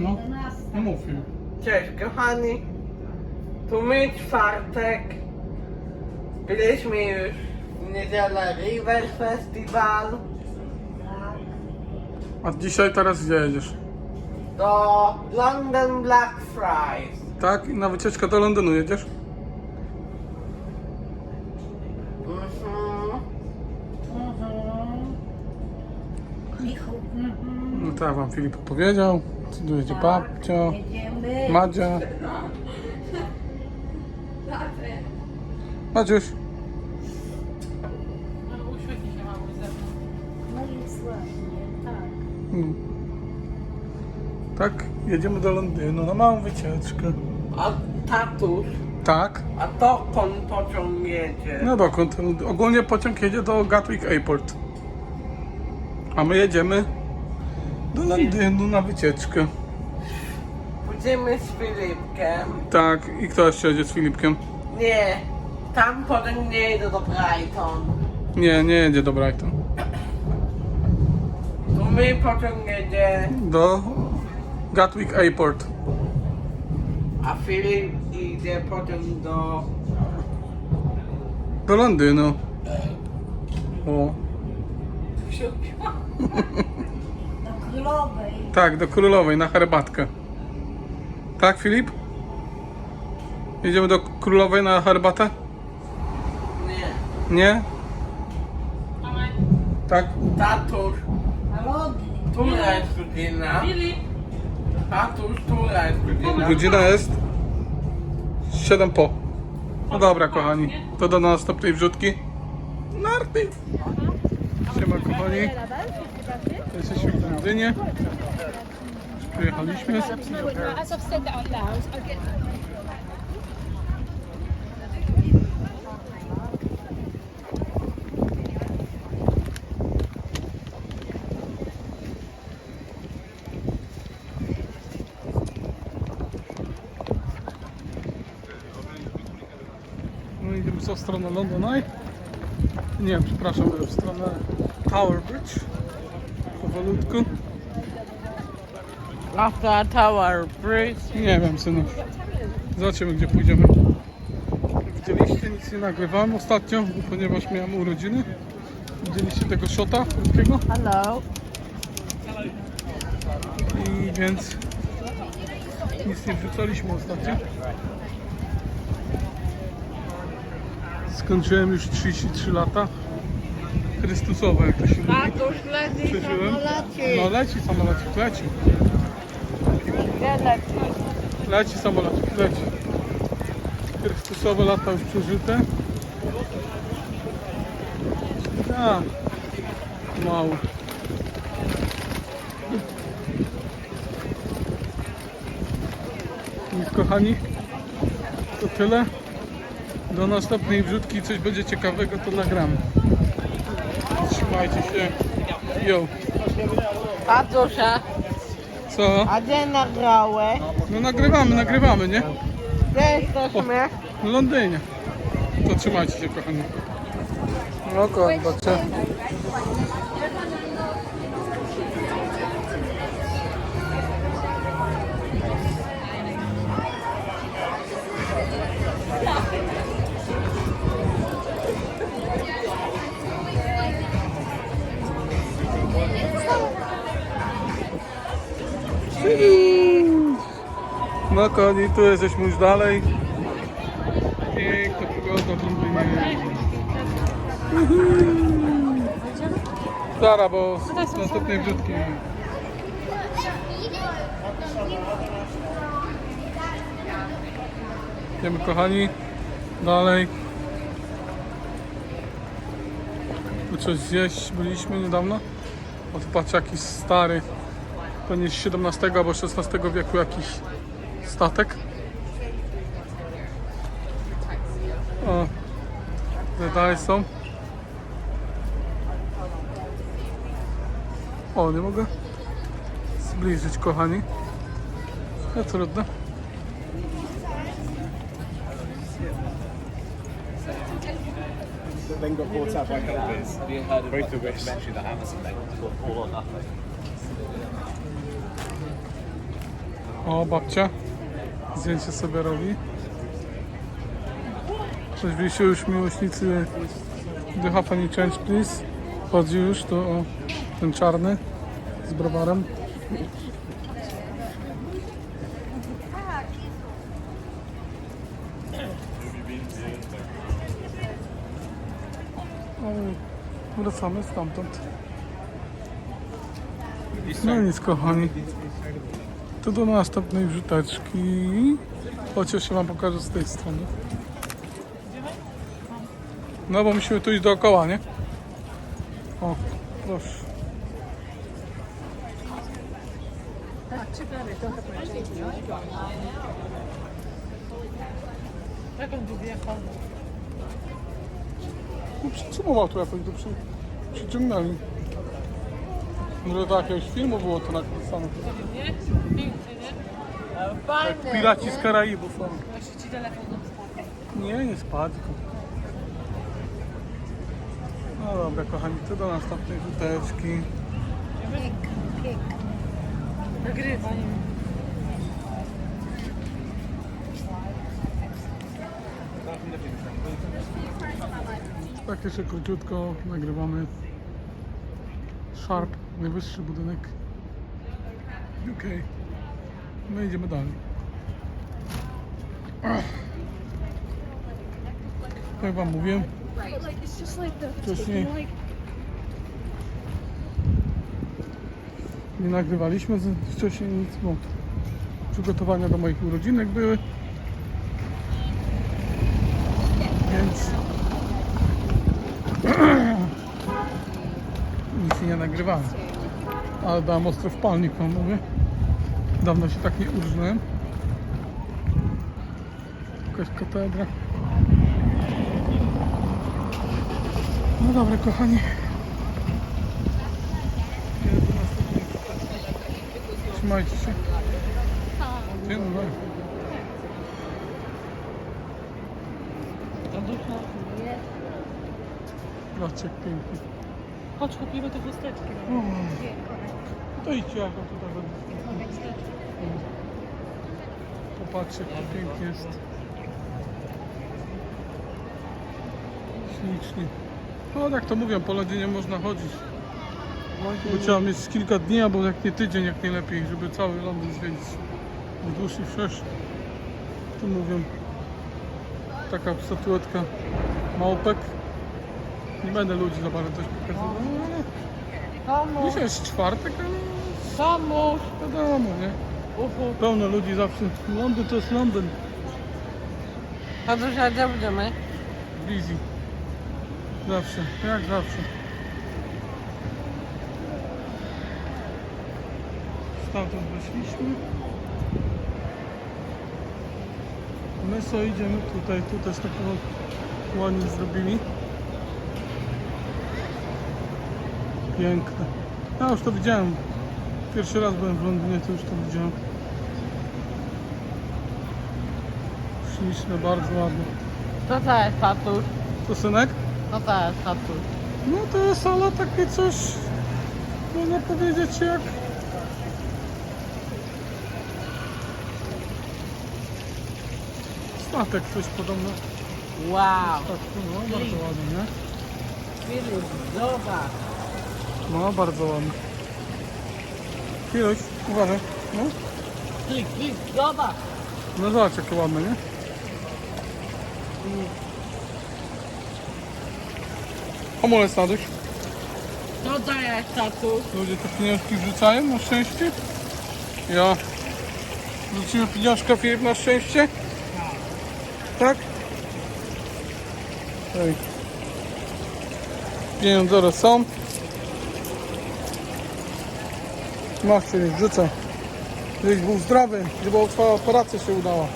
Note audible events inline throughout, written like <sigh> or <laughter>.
No, no mów Filip. Cześć kochani, tu my czwartek. Byliśmy już w niedzielę River Festival A dzisiaj teraz gdzie jedziesz? do London Black Friday. Tak? I na wycieczkę do Londynu jedziesz? Mhm. No tak wam Filip powiedział. Tu jedzie babcia, Jedziemy. Madzia. Madziuś. No jest ładnie, tak. Mm. Tak, jedziemy do Londynu na małą wycieczkę. A tatuś, Tak? a dokąd pociąg jedzie? No dokąd? Ogólnie pociąg jedzie do Gatwick Airport. A my jedziemy do Londynu na wycieczkę. Pójdziemy z Filipkiem. Tak, i kto jeszcze jedzie z Filipkiem? Nie, tam pociąg nie jedzie do Brighton. Nie, nie jedzie do Brighton. Tu my pociąg jedzie, Do Gatwick Airport. a Filip idzie pociąg do... Do Londynu. O. <laughs> <laughs> Tak, do Królowej na herbatkę. Tak, Filip? Jedziemy do Królowej na herbatę? Nie. Nie? Tak? Tatuś, lody. która jest godzina? Tatuś, która jest godzina? Godzina jest 7 po. No dobra, kochani. To do następnej wrzutki. Narty. Siema, kochani. Jesteśmy w Londynie. Przyjechaliśmy. No, idziemy w stronę London Eye. Nie, przepraszam, w stronę Tower Bridge. Powolutku. After Tower Bridge. Nie wiem, synu. Zobaczymy, gdzie pójdziemy. Widzieliście, nic nie nagrywałem ostatnio, ponieważ miałem urodziny. Widzieliście tego shota krótkiego? Hello. I więc nic nie wrzucaliśmy ostatnio. Skończyłem już 33 lata. Chrystusowe, jak to się mówi. Tatuś leci Przeżyłem. samolocie. No leci samolocik, leci. Gdzie leci? Leci samolocik, leci. Chrystusowe lata już przeżyte. A, mało. Więc kochani, to tyle. Do następnej wrzutki coś będzie ciekawego, to nagramy. Trzymajcie się. Yo. Tatusia, Co? a gdzie nagrałeś? No nagrywamy, nagrywamy, nie? Gdzie jesteśmy? W Londynie. To trzymajcie się, kochani. No, kochani, No kochani, tu jesteśmy już dalej. Piękna przygoda w Londynie. Zara, bo z następnej wrzutki. Idziemy kochani, dalej. Tu coś zjeść byliśmy niedawno. Oto patrz jakiś stary, pewnie z XVII albo XVI wieku jakiś statek. O, tutaj są. O, nie mogę zbliżyć, kochani. No trudno. Then got bought out by heard of documentary that Amazon All or Nothing? O, babcia. Zdjęcie sobie robi. Coś byliście już miłośnicy The Half Any Change, please. Chodzi już, to o ten czarny z browarem. O, Wracamy stamtąd. No nic kochani. To do następnej wrzuteczki. Chociaż się wam pokażę z tej strony. No bo musimy tu iść dookoła, nie? O, proszę. Jak on tu wjechał? No przycumował tu jakoś, to przy, przyciągnęli. Może do jakiegoś filmu było to napisane. Nie? Pięknie, nie? Fajne. Piraci z Karaibów. o. Właśnie ci telefon spadł. Nie, nie spadł. No dobra, kochani, to do następnej rzuteczki. Nagrywaj. Tak jeszcze króciutko nagrywamy Sharp, najwyższy budynek UK. No idziemy dalej. Jak wam mówiłem wcześniej, nie nagrywaliśmy wcześniej nic, bo przygotowania do moich urodzinek były. Więc nic nie nagrywałem. Ale dałem ostro w palnik, wam mówię. Dawno się tak nie urżnąłem. Jakaś katedra. No dobra, kochani. Trzymajcie się. Dzień dobry. Tam ducha. Chodź, kupimy te chusteczki. O, To idźcie jak on tutaj będzie. Popatrzcie to pięknie jest. Ślicznie. No tak to mówią, po lodzie nie można chodzić. Bo trzeba mieć kilka dni, albo jak nie tydzień, jak nie lepiej, żeby cały Londyn zwiedzić. W dłuższy wszerz. Tu mówią. Taka statuetka małpek. Nie będę ludzi za bardzo też pokazywał. Samo. Dzisiaj jest czwartek, ale Samo. wiadomo, nie? Uhu. Pełno ludzi zawsze. Londyn to jest Londyn. A do gdzie będziemy? Busy. Zawsze, jak zawsze. Stamtąd wyszliśmy. My co idziemy tutaj, tu też taką ładnie zrobili. Piękne. Ja już to widziałem. Pierwszy raz byłem w Londynie, to już to widziałem. Śliczne, bardzo ładne. Co to jest tatuś? To synek? Co to jest tatuś? No to jest ale takie coś, można powiedzieć jak... Statek coś podobno. Wow. Statku, no bardzo ładny, nie? Zobacz. No bardzo ładny. Chwiluś, uważaj. No, Klik, klik, zobacz. no zobacz jakie ładne, nie? Hamulec Naduś. Co to jest tatuś? Ludzie te pieniążki wrzucają na szczęście. Ja. Wrzucimy pieniążka Filip na szczęście? Tak? Ej. Pieniądze są. Masz Filip, wrzucaj. Żebyś był zdrowy, żeby twoja operacja się udała.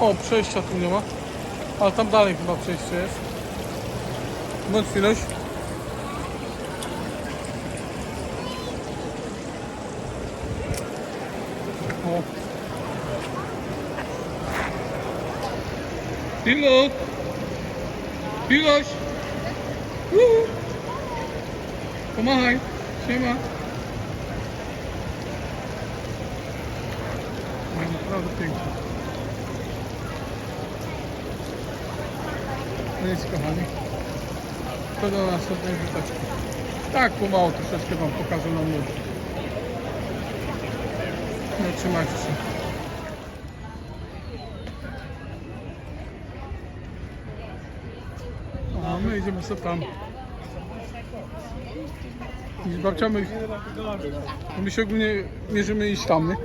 O, przejścia tu nie ma. Ale tam dalej chyba przejście jest. Bądź chwilę. O. Piloć! Pomachaj. Siema. Naprawdę pięknie. No jest kochani. To do następnej wyteczki. Tak, pomału troszeczkę Wam pokażę na mnie. No trzymajcie się. A my idziemy sobie tam. Z babcią my, się ogólnie mierzymy iść tam, nie?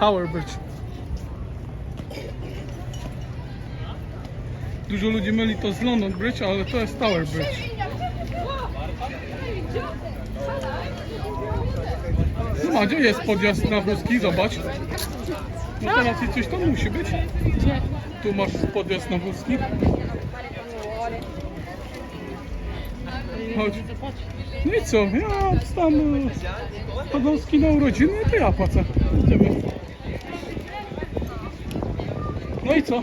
Tower Bridge. Dużo ludzi myli to z London Bridge, ale to jest Tower Bridge. No gdzie jest podjazd na wózki? Zobacz. No to raczej coś tam musi być. Tu masz podjazd na wózki. Chodź. No i co? Ja tam e, podąski na urodziny, to ja płacę. No i co? To.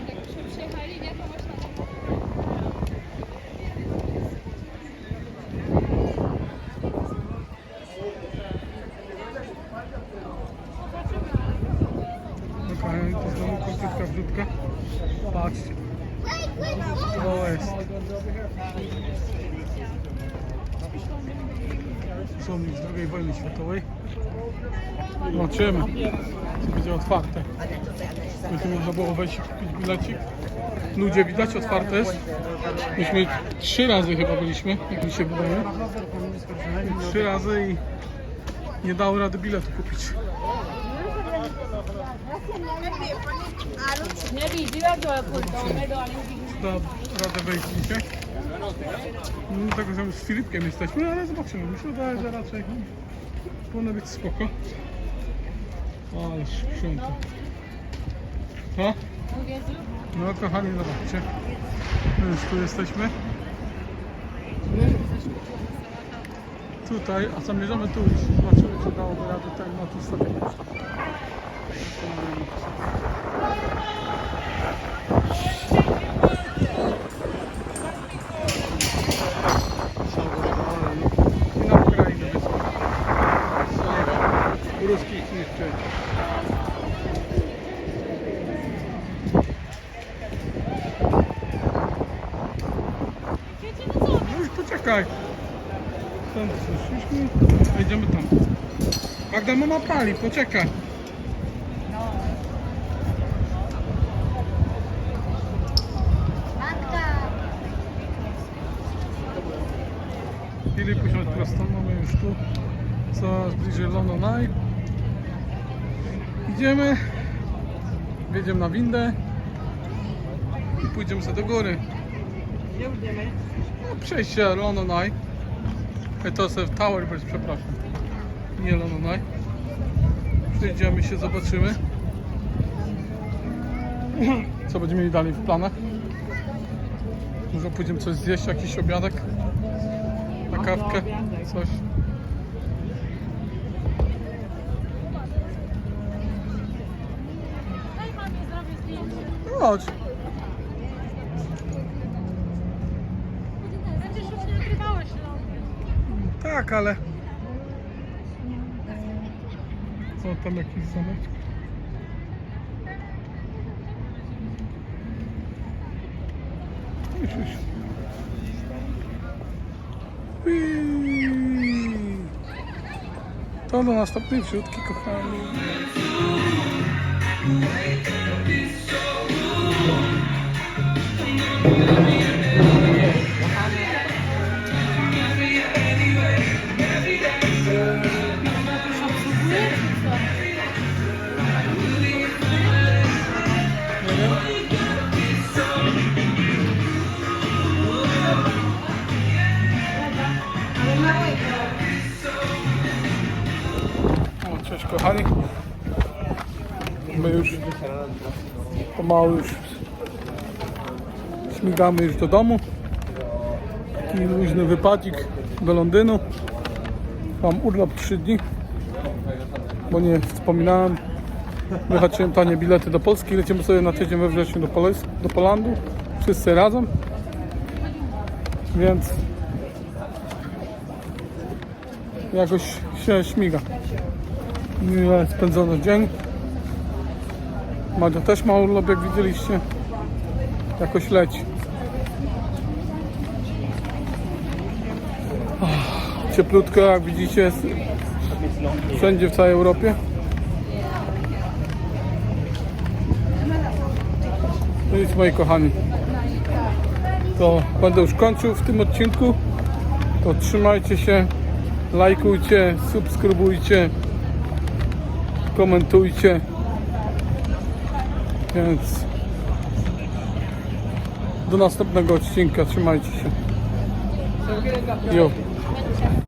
Patrzcie. To jest. Pomnik z II wojny światowej. Zobaczymy, czy będzie otwarte. Będzie można było wejść i kupić bilecik. Ludzie widać, otwarte jest. Myśmy trzy razy chyba byliśmy, jak mi się wydaje. Trzy razy i nie dało rady biletu kupić. Da radę wejść dzisiaj. No, tego, że z Filipkiem jesteśmy, ale zobaczymy. Wydaje, że raczej powinno być spoko. Ale sprząta. Co? No kochani, zobaczcie. My już tu jesteśmy. Tutaj, a zamierzamy tu iść. Zobaczymy, czy dałoby radę tutaj na stawić. I na Ukrainę wysłać. Ruskich niszczyć. No już poczekaj. Stąd zeszliśmy, a idziemy tam. Magda, mama pali, poczekaj. Filip usiądź prosto, mamy już tu coraz bliżej London Eye. Idziemy, wjedziemy na windę i pójdziemy sobie do góry. No, przejście London Eye. E, To jest Tower Bridge, przepraszam. Eye. Przejdziemy się, zobaczymy. Co będziemy mieli dalej w planach. Może pójdziemy coś zjeść, jakiś obiadek. Na kawkę, coś. Chodź. No. Tak, ale... O, tam jakiś zamek. Już. To do następnej wrzutki, kochani. Nie pomału już śmigamy już do domu. Taki luźny wypadzik do Londynu. Mam urlop 3 dni, bo nie wspominałem. Wyhaczyłem tanie bilety do Polski. Lecimy sobie na tydzień we wrześniu do, Poles- do Polandu. Wszyscy razem. Więc jakoś się śmiga. Miłe spędzony dzień. Madzia też ma urlop, jak widzieliście. Jakoś leci. Cieplutko, jak widzicie, jest wszędzie w całej Europie. No nic moi kochani. To będę już kończył w tym odcinku. To trzymajcie się, lajkujcie, subskrybujcie, komentujcie. Więc do następnego odcinka. Trzymajcie się. Jo.